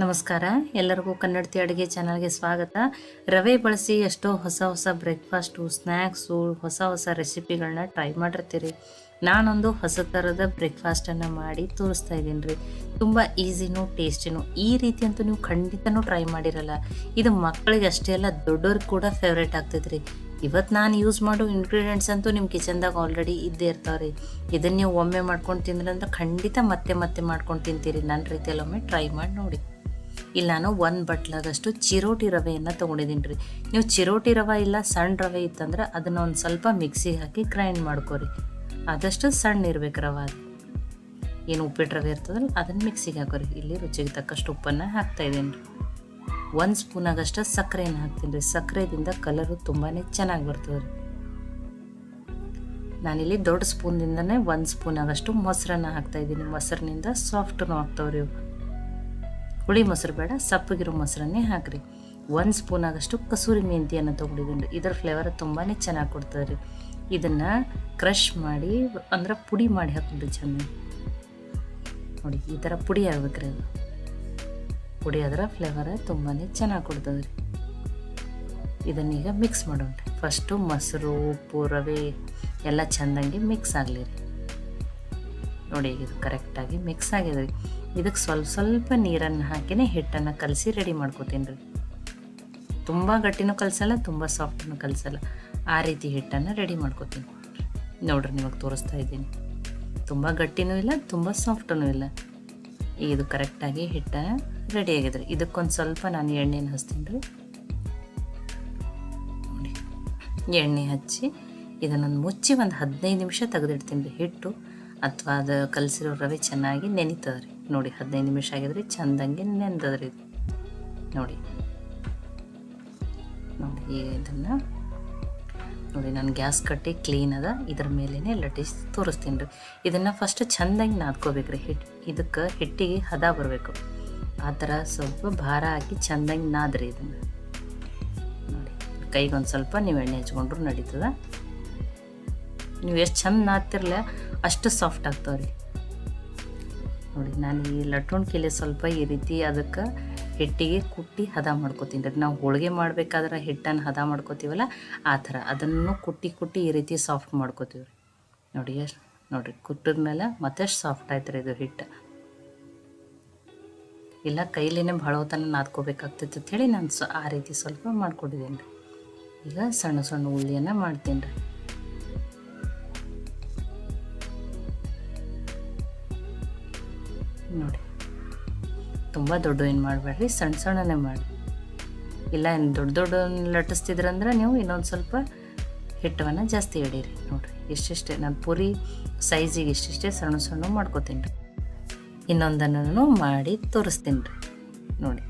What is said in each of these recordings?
ನಮಸ್ಕಾರ. ಎಲ್ಲರಿಗೂ ಕನ್ನಡತಿ ಅಡುಗೆ ಚಾನಲ್ಗೆ ಸ್ವಾಗತ. ರವೆ ಬಳಸಿ ಎಷ್ಟೋ ಹೊಸ ಹೊಸ ಬ್ರೇಕ್ಫಾಸ್ಟು ಸ್ನ್ಯಾಕ್ಸು ಹೊಸ ಹೊಸ ರೆಸಿಪಿಗಳನ್ನ ಟ್ರೈ ಮಾಡಿರ್ತೀರಿ. ನಾನೊಂದು ಹೊಸ ಥರದ ಬ್ರೇಕ್ಫಾಸ್ಟನ್ನು ಮಾಡಿ ತೋರಿಸ್ತಾ ಇದ್ದೀನಿ ರೀ. ತುಂಬ ಈಸಿನೂ ಟೇಸ್ಟಿನೂ ಈ ರೀತಿ ಅಂತೂ ನೀವು ಖಂಡಿತನೂ ಟ್ರೈ ಮಾಡಿರಲ್ಲ. ಇದು ಮಕ್ಕಳಿಗೆ ಅಷ್ಟೇ ಅಲ್ಲ ದೊಡ್ಡವ್ರಿಗೆ ಕೂಡ ಫೇವ್ರೇಟ್ ಆಗ್ತೈತೆ ರೀ. ಇವತ್ತು ನಾನು ಯೂಸ್ ಮಾಡೋ ಇಂಗ್ರೀಡಿಯೆಂಟ್ಸ್ ಅಂತೂ ನಿಮ್ಮ ಕಿಚನ್ದಾಗ ಆಲ್ರೆಡಿ ಇದ್ದೇ ಇರ್ತಾವೆ ರೀ. ಇದನ್ನು ನೀವು ಒಮ್ಮೆ ಮಾಡ್ಕೊಂಡು ತಿಂದ್ರೆ ಅಂದ್ರೆ ಖಂಡಿತ ಮತ್ತೆ ಮತ್ತೆ ಮಾಡ್ಕೊಂಡು ತಿಂತೀರಿ. ನನ್ನ ರೀತಿಯಲ್ಲಿ ಒಮ್ಮೆ ಟ್ರೈ ಮಾಡಿ ನೋಡಿ. ಇಲ್ಲಿ ನಾನು ಒಂದು ಬಟ್ಲಾಗಷ್ಟು ಚಿರೋಟಿ ರವೆಯನ್ನು ತೊಗೊಂಡಿದ್ದೀನಿ ರೀ. ನೀವು ಚಿರೋಟಿ ರವೆ ಇಲ್ಲ ಸಣ್ಣ ರವೆ ಇತ್ತಂದ್ರೆ ಅದನ್ನು ಒಂದು ಸ್ವಲ್ಪ ಮಿಕ್ಸಿಗೆ ಹಾಕಿ ಗ್ರೈಂಡ್ ಮಾಡ್ಕೋರಿ. ಆದಷ್ಟು ಸಣ್ಣ ಇರ್ಬೇಕು ರವೆ ಅದು. ಏನು ಉಪ್ಪಿಟ್ಟು ರವೆ ಇರ್ತದಲ್ಲ ಅದನ್ನು ಮಿಕ್ಸಿಗೆ ಹಾಕೋರಿ. ಇಲ್ಲಿ ರುಚಿಗೆ ತಕ್ಕಷ್ಟು ಉಪ್ಪನ್ನು ಹಾಕ್ತಾ ಇದ್ದೀನಿ ರೀ. ಒಂದು ಸ್ಪೂನಾಗಷ್ಟು ಸಕ್ಕರೆಯನ್ನು ಹಾಕ್ತೀನಿ ರೀ. ಸಕ್ಕರೆದಿಂದ ಕಲರು ತುಂಬಾ ಚೆನ್ನಾಗಿ ಬರ್ತದೆ ರೀ. ನಾನಿಲ್ಲಿ ದೊಡ್ಡ ಸ್ಪೂನ್ದಿಂದನೇ ಒಂದು ಸ್ಪೂನಾಗಷ್ಟು ಮೊಸರನ್ನ ಹಾಕ್ತಾ ಇದ್ದೀನಿ. ಮೊಸರಿನಿಂದ ಸಾಫ್ಟನು ಆಗ್ತಾವೆ ರೀ ಇವು. ಹುಳಿ ಮೊಸರು ಬೇಡ, ಸಪ್ಪಗಿರೋ ಮೊಸರನ್ನೇ ಹಾಕಿರಿ. ಒಂದು ಸ್ಪೂನ್ ಆಗಷ್ಟು ಕಸೂರಿ ಮೆಂತಿಯನ್ನು ತೊಗೊಂಡಿದ್ದೀನಿ ಇದರ ಫ್ಲೇವರ್ ತುಂಬಾ ಚೆನ್ನಾಗಿ ಕೊಡ್ತದೆ ರೀ ಇದನ್ನು ಕ್ರಷ್ ಮಾಡಿ, ಅಂದ್ರೆ ಪುಡಿ ಮಾಡಿ ಹಾಕಿದ್ರಿ ಚೆನ್ನಾಗಿ ನೋಡಿ, ಈ ಥರ ಪುಡಿ ಆಗ್ಬೇಕ್ರಿ ಅದು. ಪುಡಿ ಅದರ ಫ್ಲೇವರ್ ತುಂಬಾ ಚೆನ್ನಾಗಿ ಕೊಡ್ತದೆ ರೀ ಇದನ್ನೀಗ ಮಿಕ್ಸ್ ಮಾಡೋಣ ಫಸ್ಟು ಮೊಸರು, ಉಪ್ಪು, ರವೆ ಎಲ್ಲ ಚೆಂದಂಗೆ ಮಿಕ್ಸ್ ಆಗಲಿ ರೀ. ನೋಡಿ, ಇದು ಕರೆಕ್ಟಾಗಿ ಮಿಕ್ಸ್ ಆಗಿದೆ ರೀ ಇದಕ್ಕೆ ಸ್ವಲ್ಪ ಸ್ವಲ್ಪ ನೀರನ್ನು ಹಾಕಿನೇ ಹಿಟ್ಟನ್ನು ಕಲಸಿ ರೆಡಿ ಮಾಡ್ಕೋತೀನಿ ರೀ. ತುಂಬ ಗಟ್ಟಿನೂ ಕಲಸಲ್ಲ, ತುಂಬ ಸಾಫ್ಟನು ಕಲಸಲ್ಲ. ಆ ರೀತಿ ಹಿಟ್ಟನ್ನು ರೆಡಿ ಮಾಡ್ಕೋತೀನಿ. ನೋಡ್ರಿ ನಿಮಗೆ ತೋರಿಸ್ತಾ ಇದ್ದೀನಿ. ತುಂಬ ಗಟ್ಟಿನೂ ಇಲ್ಲ, ತುಂಬ ಸಾಫ್ಟೂ ಇಲ್ಲ. ಇದು ಕರೆಕ್ಟಾಗಿ ಹಿಟ್ಟ ರೆಡಿ ಆಗಿದೆ ರೀ. ಇದಕ್ಕೊಂದು ಸ್ವಲ್ಪ ನಾನು ಎಣ್ಣೆನ ಹಚ್ತೀನಿ ರೀ. ನೋಡಿ, ಎಣ್ಣೆ ಹಚ್ಚಿ ಇದನ್ನು ಮುಚ್ಚಿ ಒಂದು ಹದಿನೈದು ನಿಮಿಷ ತೆಗೆದಿಡ್ತೀನಿ ರೀ ಹಿಟ್ಟು. ಅಥವಾ ಅದು ಕಲಸಿರೋ ರವೆ ಚೆನ್ನಾಗಿ ನೆನಿತದೆ ರೀ. ನೋಡಿ, ಹದಿನೈದು ನಿಮಿಷ ಆಗಿದ್ರೆ ಚಂದಂಗೆ ನೆಂದದ್ರಿ ನೋಡಿ. ನೋಡಿ, ಈಗ ಇದನ್ನು ನೋಡಿ, ನಾನು ಗ್ಯಾಸ್ ಕಟ್ಟಿ ಕ್ಲೀನ್ ಅದ. ಇದ್ರ ಮೇಲೇ ಲಟ್ಟಿಸಿ ತೋರಿಸ್ತೀನಿ ರೀ. ಇದನ್ನು ಫಸ್ಟ್ ಚಂದಂಗೆ ನಾದ್ಕೋಬೇಕು ರೀ ಹಿಟ್ಟು ಇದಕ್ಕೆ ಹಿಟ್ಟಿಗೆ ಹದ ಬರಬೇಕು. ಆ ಥರ ಸ್ವಲ್ಪ ಭಾರ ಹಾಕಿ ಚಂದಂಗೆ ನಾದ್ರಿ ಇದನ್ನು. ನೋಡಿ ಕೈಗೊಂದು ಸ್ವಲ್ಪ ನೀವು ಎಣ್ಣೆ ಹಚ್ಕೊಂಡ್ರು ನಡೀತದ. ನೀವು ಎಷ್ಟು ಚಂದ ನಾದ್ತಿರ್ಲ, ಅಷ್ಟು ಸಾಫ್ಟ್ ಆಗ್ತಾವ್ರಿ. ನೋಡಿ, ನಾನು ಈ ಲಟ್ಟುಣ್ಕಿಲೆ ಸ್ವಲ್ಪ ಈ ರೀತಿ ಅದಕ್ಕೆ ಹಿಟ್ಟಿಗೆ ಕುಟ್ಟಿ ಹದ ಮಾಡ್ಕೋತೀನಿ ರೀ. ನಾವು ಹೋಳಿಗೆ ಮಾಡಬೇಕಾದ್ರೆ ಹಿಟ್ಟನ್ನು ಹದ ಮಾಡ್ಕೋತೀವಲ್ಲ, ಆ ಥರ ಅದನ್ನು ಕುಟ್ಟಿ ಕುಟ್ಟಿ ಈ ರೀತಿ ಸಾಫ್ಟ್ ಮಾಡ್ಕೋತೀವಿ ರೀ. ನೋಡಿ, ಎಷ್ಟು ನೋಡಿರಿ ಕುಟ್ಟಿದ ಮೇಲೆ ಮತ್ತೆಷ್ಟು ಸಾಫ್ಟ್ ಆಯ್ತು ರೀ ಇದು ಹಿಟ್ಟು. ಇಲ್ಲ, ಕೈಲಿನೇ ಭಾಳ ಹೊತ್ತನ ನಾದ್ಕೋಬೇಕಾಗ್ತೈತೆ ಹೇಳಿ ನಾನು ಸ ಆ ರೀತಿ ಸ್ವಲ್ಪ ಮಾಡ್ಕೊಂಡಿದ್ದೀನಿ ರೀ. ಈಗ ಸಣ್ಣ ಸಣ್ಣ ಉಳ್ಳಿಯನ್ನು ಮಾಡ್ತೀನಿ ರೀ. ನೋಡಿ. ತುಂಬ ದೊಡ್ಡ ಏನು ಮಾಡಬೇಡ್ರಿ? ಸಣ್ಣ ಸಣ್ಣನೇ ಮಾಡಿ. ಇಲ್ಲ, ಏನು ದೊಡ್ಡ ದೊಡ್ಡ ಲಟ್ಟಿಸ್ತಿದ್ರಂದ್ರೆ ನೀವು ಇನ್ನೊಂದು ಸ್ವಲ್ಪ ಹಿಟ್ಟವನ್ನು ಜಾಸ್ತಿ ಹಿಡೀರಿ ನೋಡಿರಿ, ಎಷ್ಟೆಷ್ಟೇ ನಾನು ಪೂರಿ ಸೈಜಿಗೆ ಇಷ್ಟಿಷ್ಟೇ ಸಣ್ಣ ಸಣ್ಣ ಮಾಡ್ಕೋತೀನಿ. ರೀ ಇನ್ನೊಂದನ್ನು ಮಾಡಿ ತೋರಿಸ್ತೀನಿ ರೀ. ನೋಡಿ.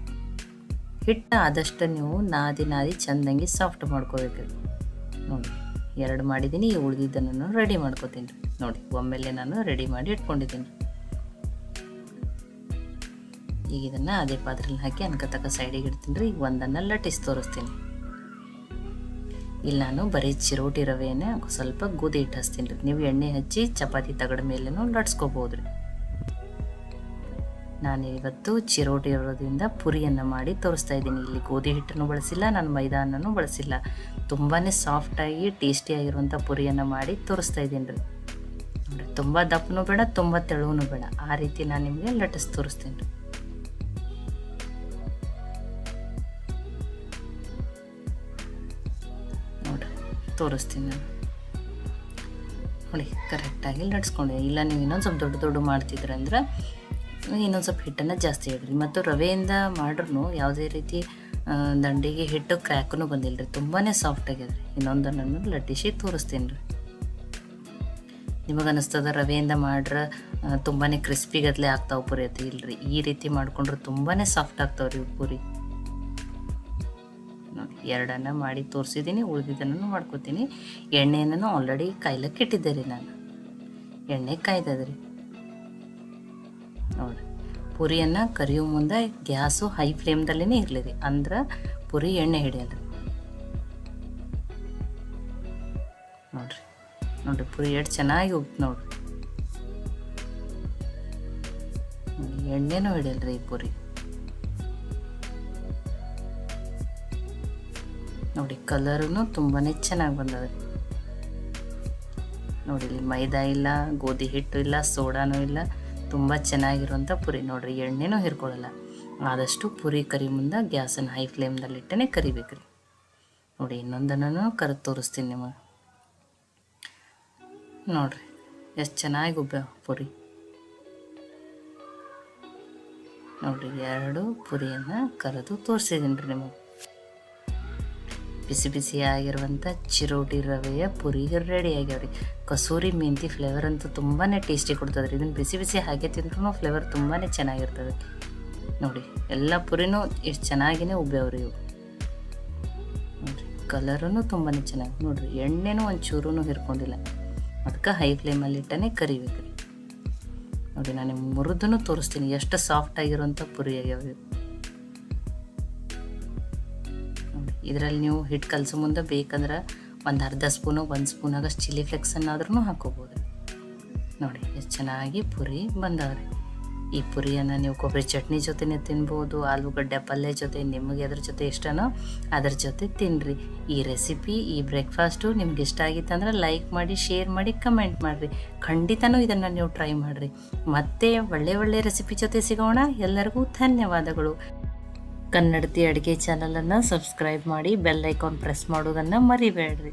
ಹಿಟ್ಟು ಆದಷ್ಟು ನೀವು ನಾದಿ ನಾದಿ ಚೆಂದಂಗೆ ಸಾಫ್ಟ್ ಮಾಡ್ಕೋಬೇಕು ನೋಡಿ, ಎರಡು ಮಾಡಿದ್ದೀನಿ ಈ ಉಳಿದಿದ್ದನ್ನು ರೆಡಿ ಮಾಡ್ಕೋತೀನಿ ರೀ. ನೋಡಿ, ಒಮ್ಮೆಲೆ ನಾನು ರೆಡಿ ಮಾಡಿ ಇಟ್ಕೊಂಡಿದ್ದೀನಿ. ಈಗ ಇದನ್ನು ಅದೇ ಪಾತ್ರೆಲಿ ಹಾಕಿ ಅನ್ಕತಕ್ಕ ಸೈಡಿಗೆ ಇಡ್ತೀನಿ ರೀ. ಈಗ ಒಂದನ್ನು ಲಟ್ಟಿಸಿ ತೋರಿಸ್ತೀನಿ. ಇಲ್ಲಿ ನಾನು ಬರೀ ಚಿರೋಟಿ ರವೆಯನ್ನೇ ಸ್ವಲ್ಪ ಗೋಧಿ ಹಿಟ್ಟು ಹಚ್ತೀನಿ ರೀ. ನೀವು ಎಣ್ಣೆ ಹಚ್ಚಿ ಚಪಾತಿ ತಗಡ ಮೇಲೇನು ಲಟ್ಸ್ಕೋಬೋದು ರೀ. ನಾನು ಇವತ್ತು ಚಿರೋಟಿ ಇರೋದ್ರಿಂದ ಪುರಿಯನ್ನು ಮಾಡಿ ತೋರಿಸ್ತಾ ಇದ್ದೀನಿ. ಇಲ್ಲಿ ಗೋಧಿ ಹಿಟ್ಟನ್ನು ಬಳಸಿಲ್ಲ, ನಾನು ಮೈದಾನನೂ ಬಳಸಿಲ್ಲ. ತುಂಬಾ ಸಾಫ್ಟಾಗಿ ಟೇಸ್ಟಿಯಾಗಿರುವಂಥ ಪುರಿಯನ್ನು ಮಾಡಿ ತೋರಿಸ್ತಾ ಇದ್ದೀನಿ ರೀ. ತುಂಬ ದಪ್ಪನೂ ಬೇಡ, ತುಂಬ ತೆಳುವೂ ಬೇಡ. ಆ ರೀತಿ ನಾನು ನಿಮಗೆ ಲಟ್ಟಿಸಿ ತೋರಿಸ್ತೀನಿ ರೀ. ತೋರಿಸ್ತೀನಿ. ನೋಡಿ ಕರೆಕ್ಟಾಗಿ ಲಟ್ಸ್ಕೊಂಡಿದೆ ಇಲ್ಲ, ನೀವು ಇನ್ನೊಂದು ಸ್ವಲ್ಪ ದೊಡ್ಡ ದೊಡ್ಡ ಮಾಡ್ತಿದ್ರೆ ಅಂದ್ರೆ ಇನ್ನೊಂದು ಸ್ವಲ್ಪ ಹಿಟ್ಟನ್ನು ಜಾಸ್ತಿ ಇಡ್ರಿ ಮತ್ತು ರವೆಯಿಂದ ಮಾಡ್ರೂ ಯಾವುದೇ ರೀತಿ ದಂಡಿಗೆ ಹಿಟ್ಟು ಕ್ರ್ಯಾಕೂ ಬಂದಿಲ್ಲ ರೀ ತುಂಬಾ ಸಾಫ್ಟ್ ಆಗ್ಯದ ರೀ ಇನ್ನೊಂದನ್ನು ಲಟ್ಟಿಸಿ ತೋರಿಸ್ತೀನಿ ರೀ ನಿಮಗೆ ಅನಿಸ್ತದ ರವೆಯಿಂದ ಮಾಡ್ರೆ ತುಂಬಾ ಕ್ರಿಸ್ಪಿ ಗತ್ಲೆ ಆಗ್ತಾವೆ ಪುರಿ ಅಂತ ಇಲ್ರಿ, ಈ ರೀತಿ ಮಾಡ್ಕೊಂಡ್ರೆ ತುಂಬಾ ಸಾಫ್ಟ್ ಆಗ್ತಾವೆ ರೀ ಪುರಿ. ಎರಡನ್ನ ಮಾಡಿ ತೋರಿಸಿದ್ದೀನಿ, ಉಳಿದಿದ್ದನ್ನು ಮಾಡ್ಕೋತೀನಿ. ಎಣ್ಣೆಯನ್ನು ಆಲ್ರೆಡಿ ಕಾಯ್ಲಕ್ಕೆ ಇಟ್ಟಿದ್ದೆ ರೀ ನಾನು. ಎಣ್ಣೆ ಕಾಯ್ದದ ರೀ ನೋಡಿರಿ, ಪುರಿಯನ್ನು ಕರಿಯೋ ಮುಂದೆ ಗ್ಯಾಸು ಹೈ ಫ್ಲೇಮ್ದಲ್ಲೇ ಇರಲಿ ರೀ, ಅಂದ್ರೆ ಪುರಿ ಎಣ್ಣೆ ಹಿಡಿಯಲ್ಲ ನೋಡ್ರಿ ನೋಡ್ರಿ, ಪುರಿ ಎಷ್ಟು ಚೆನ್ನಾಗಿ ಉಪ್ತು ನೋಡ್ರಿ. ಎಣ್ಣೆನೂ ಹಿಡಿಯಲ್ರಿ ಈ ಪುರಿ. ನೋಡಿ ಕಲರೂ ತುಂಬಾ ಚೆನ್ನಾಗಿ ಬಂದದೆ. ನೋಡಿ, ಇಲ್ಲಿ ಮೈದಾ ಇಲ್ಲ, ಗೋಧಿ ಹಿಟ್ಟು ಇಲ್ಲ, ಸೋಡಾನೂ ಇಲ್ಲ, ತುಂಬ ಚೆನ್ನಾಗಿರುವಂಥ ಪುರಿ. ನೋಡಿರಿ, ಎಣ್ಣೆನೂ ಹಿರ್ಕೊಳ್ಳಲ್ಲ. ಆದಷ್ಟು ಪುರಿ ಕರಿ ಮುಂದೆ ಗ್ಯಾಸನ್ನು ಹೈ ಫ್ಲೇಮ್ದಲ್ಲಿಟ್ಟೇ ಕರಿಬೇಕ್ರಿ. ನೋಡಿ ಇನ್ನೊಂದನ್ನು ಕರೆದು ತೋರಿಸ್ತೀನಿ ನಿಮಗೆ. ನೋಡಿರಿ, ಎಷ್ಟು ಚೆನ್ನಾಗಿ ಉಬ್ಬ ಪುರಿ. ನೋಡಿರಿ ಎರಡು ಪುರಿಯನ್ನು ಕರೆದು ತೋರಿಸಿದ್ದೀನಿ ರೀ ನಿಮಗೆ. ಬಿಸಿ ಬಿಸಿ ಆಗಿರುವಂಥ ಚಿರೋಟಿ ರವೆಯ ಪುರಿ ರೆಡಿ ಆಗ್ಯಾವ್ರಿ ಕಸೂರಿ ಮೆಂತಿ ಫ್ಲೇವರ್ ಅಂತೂ ತುಂಬಾ ಟೇಸ್ಟಿ ಕೊಡ್ತದೆ ರೀ ಇದನ್ನು ಬಿಸಿ ಬಿಸಿ ಹಾಗೆ ತಿಂದ್ರೂ ಫ್ಲೇವರ್ ತುಂಬಾ ಚೆನ್ನಾಗಿರ್ತದೆ. ನೋಡಿ, ಎಲ್ಲ ಪುರಿನೂ ಎಷ್ಟು ಚೆನ್ನಾಗಿನೇ ಉಬ್ಬ್ಯಾವ್ರಿ ಇವು. ನೋಡಿರಿ ಕಲರೂ ತುಂಬಾ ಚೆನ್ನಾಗಿ, ನೋಡಿರಿ, ಎಣ್ಣೆನೂ ಒಂದು ಚೂರೂ ಹಿರ್ಕೊಂಡಿಲ್ಲ ಅದಕ್ಕೆ ಹೈ ಫ್ಲೇಮಲ್ಲಿ ಇಟ್ಟನೆ ಕರಿಬೇಕು ನೋಡಿ, ನಾನು ನಿಮ್ಗೆ ಮುರಿದೂ ತೋರಿಸ್ತೀನಿ, ಎಷ್ಟು ಸಾಫ್ಟ್ ಆಗಿರುವಂಥ ಪುರಿ ಆಗ್ಯಾವ ಇದರಲ್ಲಿ ನೀವು ಹಿಟ್ಟು ಕಲಸೋ ಮುಂದೆ ಬೇಕಂದ್ರೆ ಒಂದು ಅರ್ಧ ಸ್ಪೂನು, ಒಂದು ಸ್ಪೂನ್ ಆಗಷ್ಟು ಚಿಲ್ಲಿ ಫ್ಲೆಕ್ಸನ್ನಾದ್ರೂ ಹಾಕೋಬೋದು. ನೋಡಿ, ಎಷ್ಟು ಚೆನ್ನಾಗಿ ಪುರಿ ಬಂದವ್ರಿ. ಈ ಪುರಿಯನ್ನು ನೀವು ಕೊಬ್ಬರಿ ಚಟ್ನಿ ಜೊತೆನೇ ತಿನ್ಬೋದು, ಆಲೂಗಡ್ಡೆ ಪಲ್ಯ ಜೊತೆ, ನಿಮಗೆ ಅದ್ರ ಜೊತೆ ಇಷ್ಟನೋ ಅದ್ರ ಜೊತೆ ತಿನ್ನಿರಿ. ಈ ರೆಸಿಪಿ, ಈ ಬ್ರೇಕ್ಫಾಸ್ಟು ನಿಮ್ಗೆ ಇಷ್ಟ ಆಗಿತ್ತಂದ್ರೆ ಲೈಕ್ ಮಾಡಿ, ಶೇರ್ ಮಾಡಿ, ಕಮೆಂಟ್ ಮಾಡಿರಿ. ಖಂಡಿತನೂ ಇದನ್ನು ನೀವು ಟ್ರೈ ಮಾಡಿರಿ. ಮತ್ತೆ ಒಳ್ಳೆ ಒಳ್ಳೆ ರೆಸಿಪಿ ಜೊತೆ ಸಿಗೋಣ. ಎಲ್ಲರಿಗೂ ಧನ್ಯವಾದಗಳು. ಕನ್ನಡತಿ ಅಡುಗೆ ಚಾನಲನ್ನು ಸಬ್ಸ್ಕ್ರೈಬ್ ಮಾಡಿ ಬೆಲ್ ಐಕಾನ್ ಪ್ರೆಸ್ ಮಾಡೋದನ್ನು ಮರಿಬೇಡ್ರಿ.